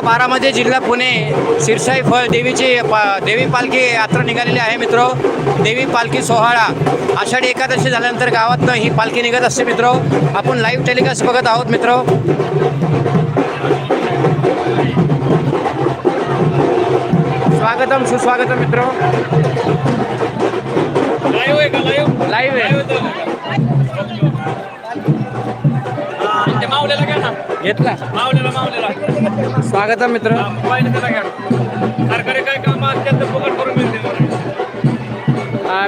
बारामध्ये जिल्हा पुणे. सिरसाई फळ देवीची पा देवी पालखी यात्रा निघालेली आहे मित्र. देवी पालखी सोहळा. आषाढी एकादशी झाल्यानंतर गावातनं ही पालखी निघत असते मित्र. आपण लाईव्ह टेलिकास्ट बघत आहोत मित्र. स्वागतम सुस्वागतम मित्र. लाईव्ह आहे का? लाईव्ह लाईव्ह आहे. मावलेला घ्या ना घेतला. मावलेला मावलेला. मित्र. पाहिजे त्याला घ्या सरकारी काय काम असतात तर फुकट करून मिळते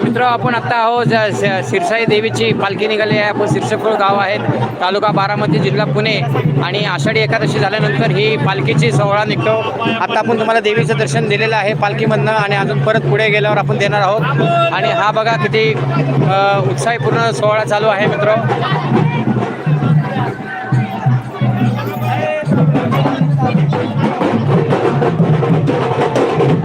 मित्र आपण आत्ता आहोत सिरसाई देवीची पालखी निघाली आहे. आपण सिरसफळ गाव आहे तालुका बारामती जिल्हा पुणे. आणि आषाढी एकादशी झाल्यानंतर ही पालखीची सोहळा निघतो. आता आपण तुम्हाला देवीचं दर्शन दिलेलं आहे पालखीमधनं आणि अजून परत पुढे गेल्यावर आपण देणार आहोत. आणि हा बघा किती उत्साहीपूर्ण सोहळा चालू आहे मित्र. Thank you.